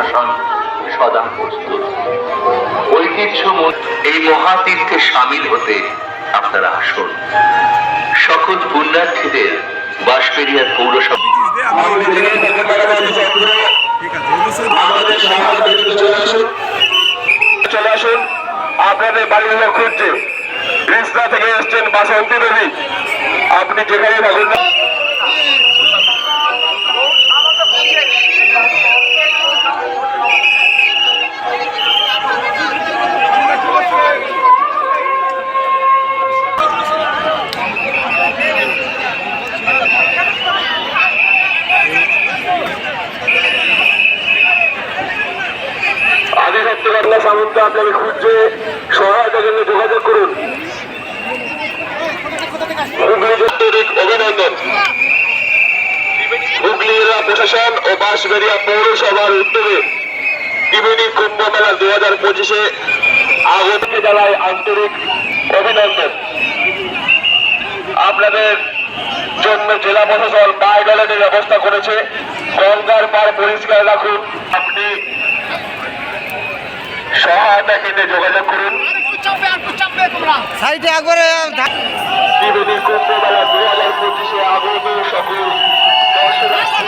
প্রশাসন সদা প্রস্তুত। ঐতিহ্য এই মহাতীর্থে সামিল হতে আপনারা আসুন। সকল পুণ্যার্থীদের বাঁশবেড়িয়ার পৌরসভা চলে আসুন। আপনাদের বাড়ির লোক খুঁজছে। থেকে এসছেন বাসন্তী দেবী। আপনি যেখানে থাকুন আগে থাকতে পারলে সামন্ত আপনাকে খুঁজছে সহায়তার জন্য যোগাযোগ করুন। অভিনন্দন। হুগলি জেলা প্রশাসন ও বাঁশবেড়িয়া পৌরসভার উদ্যোগে ত্রিবেণী কুম্ভ মেলা দু হাজার পঁচিশে আগত জেলায় আন্তরিক অভিনন্দন। আপনাদের জন্য জেলা প্রশাসন পায়ে টয়লেটের ব্যবস্থা করেছে। গঙ্গার পাড় পরিষ্কার রাখুন। আপনি সহায়তা কেন্দ্রে যোগাযোগ করুন। সাইডে একবারে ধা- ত্রিবেদী কুম্ভ মেলা দু হাজার পঁচিশে আগত সকল দর্শনার্থী,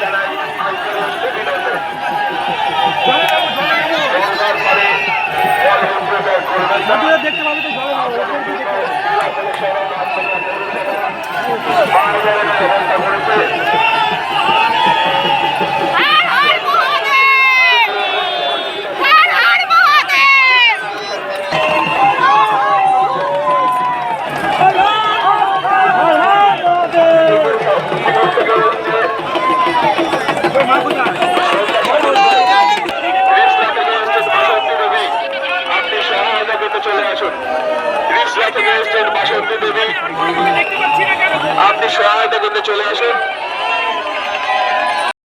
জানাই আন্তরিক অভিনন্দন। গঙ্গার পাড়ে জল প্রচার করবেন না। বাংলার ব্যবস্থা করেছে হর হর মহাদেব হর হর মহাদেব রিক্সা থেকে এসছেন বাসন্তী দেবী আপনি সহায়তা করতে চলে আপনি সহায়তা করতে চলে আসুন।